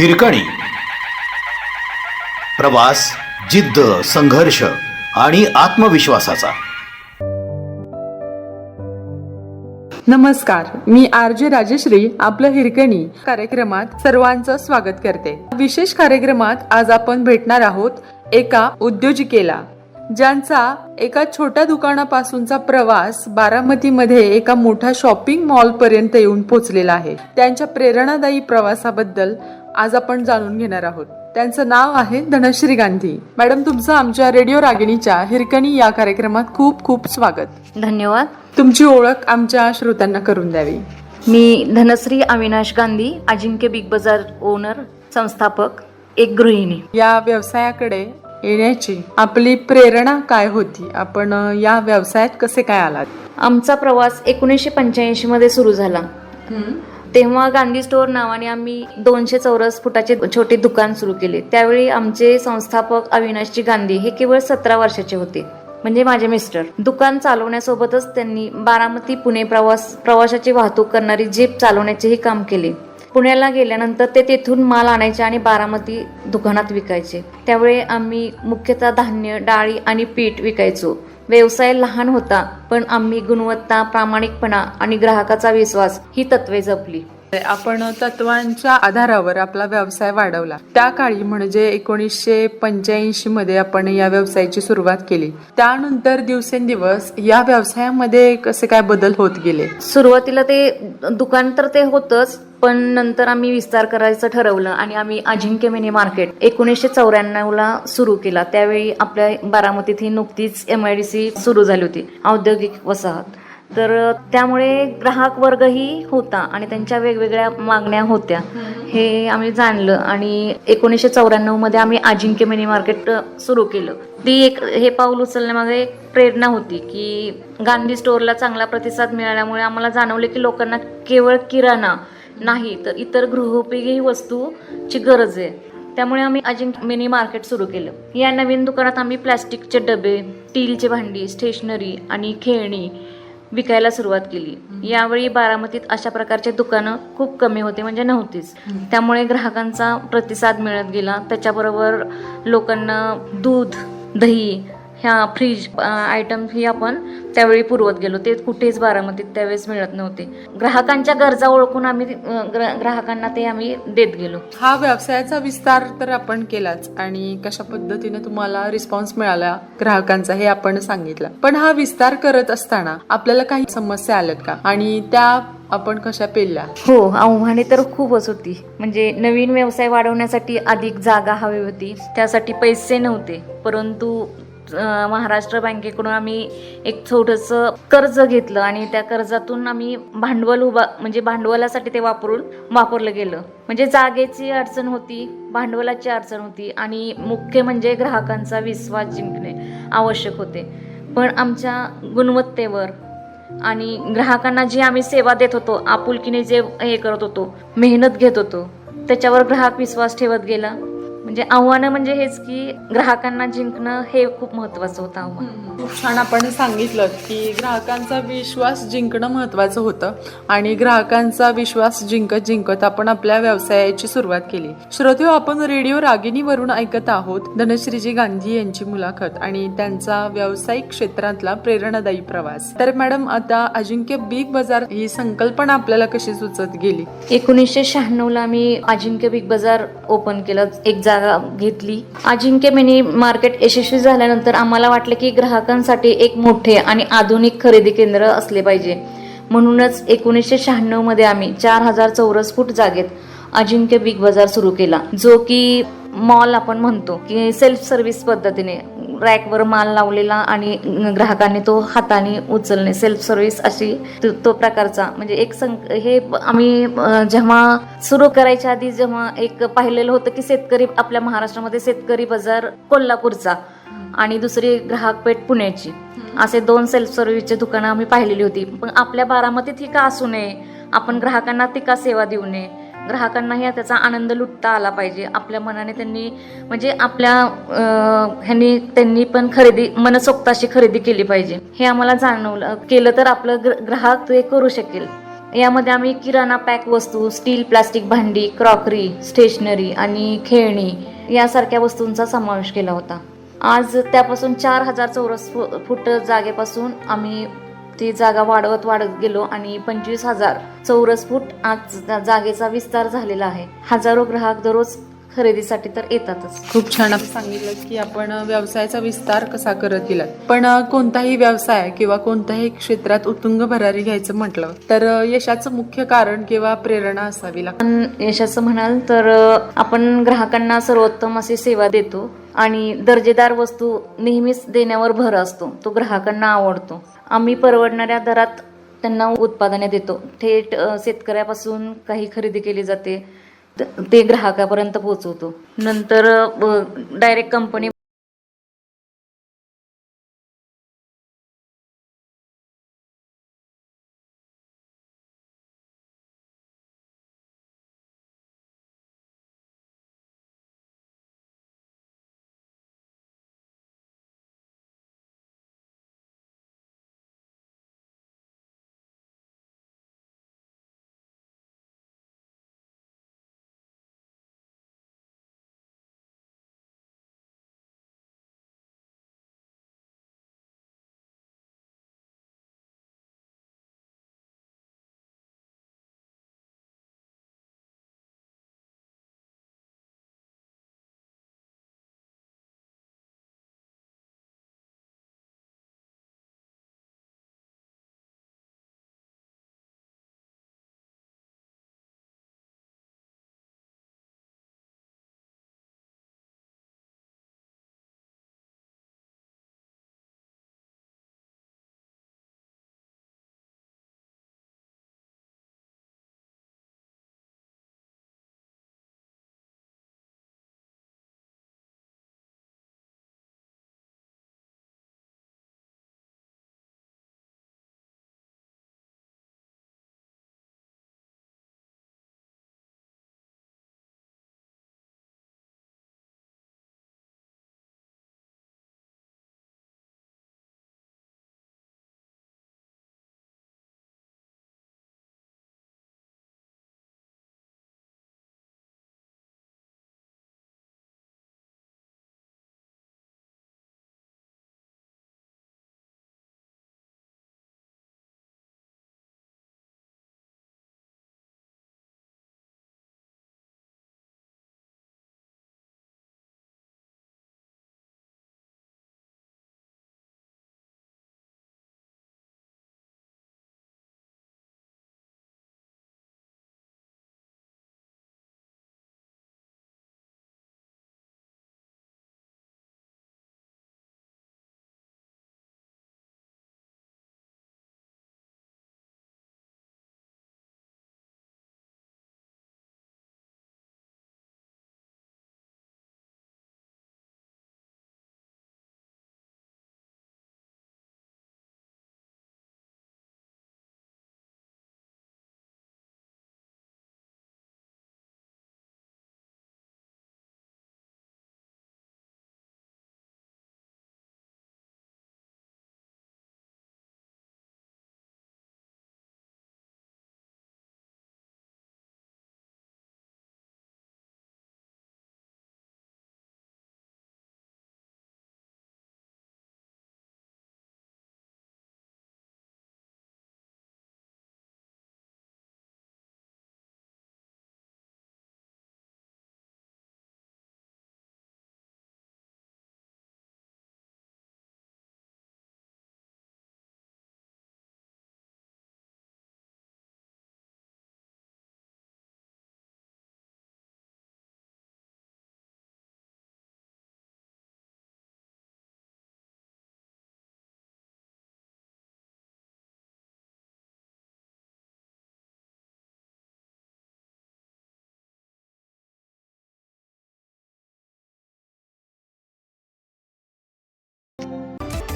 हिरकणी. प्रवास जिद्द संघर्ष आणि आत्मविश्वासाचा. नमस्कार मी आर जे राजश्री आपलं हिरकणी. कार्यक्रमात सर्वांचं स्वागत करते. विशेष कार्यक्रमात आज आपण भेटणार आहोत एका उद्योजिकेला ज्यांचा एका छोट्या दुकानापासूनचा प्रवास बारामतीमध्ये एका मोठ्या शॉपिंग मॉल पर्यंत येऊन पोहोचलेला आहे. त्यांच्या प्रेरणादायी प्रवासाबद्दल आज आपण जाणून घेणार आहोत. त्यांचं नाव आहे धनश्री गांधी. मॅडम तुमचं आमच्या रेडिओ रागिणीच्या हिरकणी या कार्यक्रमात खूप खूप स्वागत. धन्यवाद. तुमची ओळख आमच्या श्रोत्यांना करून द्यावी. मी धनश्री अविनाश गांधी अजिंक्य बिग बाजार ओनर संस्थापक एक गृहिणी. या व्यवसायाकडे येण्याची आपली प्रेरणा काय होती? आपण या व्यवसायात कसे काय आलात? आमचा प्रवास एकोणीसशे पंच्याऐंशी मध्ये सुरू झाला. तेव्हा गांधी स्टोअर नावाने आम्ही दोनशे चौरस फुटाचे छोटे दुकान सुरू केले. त्यावेळी आमचे संस्थापक अविनाशजी गांधी हे केवळ सतरा वर्षाचे होते म्हणजे माझे मिस्टर. दुकान चालवण्यासोबतच त्यांनी बारामती पुणे प्रवास प्रवाशाची वाहतूक करणारी जीप चालवण्याचेही काम केले. पुण्याला गेल्यानंतर ते तेथून माल आणायचे आणि बारामती दुकानात विकायचे. त्यावेळी आम्ही मुख्यतः धान्य डाळी आणि पीठ विकायचो. व्यवसाय लहान होता पण आम्ही गुणवत्ता प्रामाणिकपणा आणि ग्राहकाचा विश्वास ही तत्वे जपली. आपण तत्वांच्या आधारावर आपला व्यवसाय वाढवला. त्या काळी म्हणजे एकोणीसशे पंच्याऐंशी मध्ये आपण या व्यवसायाची सुरुवात केली. त्यानंतर दिवसेंदिवस या व्यवसायामध्ये कसे काय बदल होत गेले? सुरुवातीला ते दुकान तर ते होतच पण नंतर आम्ही विस्तार करायचं ठरवलं आणि आम्ही अजिंक्य मिनी मार्केट एकोणीसशे चौऱ्याण्णव ला सुरू केला. त्यावेळी आपल्या बारामतीत ही नुकतीच एम आय डी सी सुरू झाली होती औद्योगिक वसाहत. तर त्यामुळे ग्राहक वर्गही होता आणि त्यांच्या वेगवेगळ्या मागण्या होत्या. हे आम्ही जाणलं आणि एकोणीसशे चौऱ्याण्णवमध्ये आम्ही अजिंक्य मिनी मार्केट सुरू केलं. ती एक हे पाऊल उचलण्यामागे एक प्रेरणा होती की गांधी स्टोअरला चांगला प्रतिसाद मिळाल्यामुळे आम्हाला जाणवले की लोकांना केवळ किराणा नाही तर इतर गृहोपयोगी वस्तूची गरज आहे. त्यामुळे आम्ही अजिंक्य मिनी मार्केट सुरू केलं. या नवीन दुकानात आम्ही प्लॅस्टिकचे डबे स्टीलचे भांडी स्टेशनरी आणि खेळणी विकायला सुरुवात केली. यावेळी बारामतीत अशा प्रकारचे दुकानं खूप कमी होते म्हणजे नव्हतीच. त्यामुळे ग्राहकांचा प्रतिसाद मिळत गेला. त्याच्याबरोबर लोकांना दूध दही ह्या फ्रीज आयटम ही आपण त्यावेळी पुरवत गेलो. ते कुठेच बारामतीत त्यावेळेस मिळत नव्हते. ग्राहकांच्या गरजा ओळखून आम्ही ग्राहकांना ते आम्ही देत गेलो. हा व्यवसायाचा विस्तार तर आपण केलाच आणि कशा पद्धतीने तुम्हाला रिस्पॉन्स मिळाला ग्राहकांचा हे आपण सांगितलं. पण हा विस्तार करत असताना आपल्याला काही समस्या आल्यात का? आणि त्या आपण कशा पेलल्या? हो आव्हाने तर खूपच होती. म्हणजे नवीन व्यवसाय वाढवण्यासाठी अधिक जागा हवी होती. त्यासाठी पैसे नव्हते. परंतु महाराष्ट्र बँकेकडून आम्ही एक छोटंसं कर्ज घेतलं आणि त्या कर्जातून आम्ही भांडवल उभा म्हणजे भांडवलासाठी ते वापरून वापरलं गेलं. म्हणजे जागेची अडचण होती भांडवलाची अडचण होती आणि मुख्य म्हणजे ग्राहकांचा विश्वास जिंकणे आवश्यक होते. पण आमच्या गुणवत्तेवर आणि ग्राहकांना जी आम्ही सेवा देत होतो आपुलकीने जे हे करत होतो मेहनत घेत होतो त्याच्यावर ग्राहक विश्वास ठेवत गेला. म्हणजे आव्हानं म्हणजे हेच की ग्राहकांना जिंकणं हे खूप महत्वाचं होतं आव्हान. खूप छान आपण सांगितलं की ग्राहकांचा विश्वास जिंकणं महत्वाचं होतं आणि ग्राहकांचा विश्वास जिंकत जिंकत आपण आपल्या व्यवसायाची सुरुवात केली. श्रोते आपण रेडिओ रागिनीवरून ऐकत आहोत धनश्रीजी गांधी यांची मुलाखत आणि त्यांचा व्यावसायिक क्षेत्रातला प्रेरणादायी प्रवास. तर मॅडम आता अजिंक्य बिग बाजार ही संकल्पना आपल्याला कशी सुचत गेली? एकोणीसशे शहाण्णवला मी अजिंक्य बिग बाजार ओपन केलं. एक जागा घेतली. अजिंक्य मिनी मार्केट यशस्वी झाल्यानंतर आम्हाला वाटलं की ग्राहकांसाठी एक मोठे आणि आधुनिक खरेदी केंद्र असले पाहिजे. म्हणूनच एकोणीसशे शहाण्णवमध्ये आम्ही चार हजार चौरस फूट जागेत अजिंक्य बिग बाजार सुरू केला जो की मॉल आपण म्हणतो की सेल्फ सर्व्हिस पद्धतीने रॅकवर माल लावलेला आणि ग्राहकांनी तो हाताने उचलणे सेल्फ सर्व्हिस अशी तो- तो प्रकारचा म्हणजे एक संक हे आम्ही जेव्हा सुरू करायच्या आधी जेव्हा एक पाहिलेलं होतं की शेतकरी आपल्या महाराष्ट्रामध्ये शेतकरी बाजार कोल्हापूरचा आणि दुसरी ग्राहक पेठ पुण्याची. असे दोन सेल्फ सर्व्हिसचे दुकानं आम्ही पाहिलेली होती. पण आपल्या बारामतीत ही का असू नये? आपण ग्राहकांना ती का सेवा देऊ नये? ग्राहकांनाही त्याचा आनंद लुटता आला पाहिजे. आपल्या मनाने त्यांनी म्हणजे आपल्या ह्यांनी त्यांनी पण खरेदी मनसोक्त अशी खरेदी केली पाहिजे. हे आम्हाला जाणवलं. केलं तर आपलं ग्र- ग्राहक ते करू शकेल. यामध्ये आम्ही किराणा पॅक वस्तू स्टील प्लास्टिक भांडी क्रॉकरी स्टेशनरी आणि खेळणी यासारख्या वस्तूंचा समावेश केला होता. आज त्यापासून चार हजार चौरस फु फूट जागेपासून आम्ही ती जागा वाढवत वाढत गेलो आणि पंचवीस हजार चौरस फूट आज जागेचा विस्तार झालेला आहे. हजारो ग्राहक दररोज खरेदीसाठी तर येतातच. खूप छान आपण सांगितलं की आपण व्यवसायाचा विस्तार कसा करत गेलात. पण कोणताही व्यवसाय किंवा कोणत्याही क्षेत्रात उत्तुंग भरारी घ्यायचं म्हटलं तर यशाचं मुख्य कारण किंवा प्रेरणा असावी लागते. यशाचं म्हणाल तर आपण ग्राहकांना सर्वोत्तम अशी सेवा देतो. आणि दर्जेदार वस्तू नेहमीच देण्यावर भर असतो. तो ग्राहकांना आवडतो. आम्ही परवडणाऱ्या दरात त्यांना उत्पादने देतो. थेट शेतकऱ्यापासून काही खरेदी केली जाते. ते ग्राहकापर्यंत पोहोचवतो. नंतर डायरेक्ट कंपनी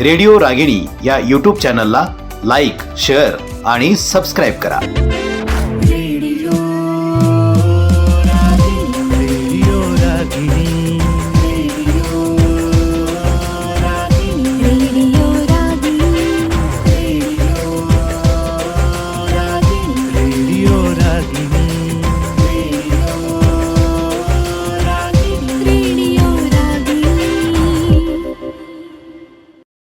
रेडिओ रागिणी या यूट्यूब चॅनलला लाईक शेअर आणि सबस्क्राईब करा.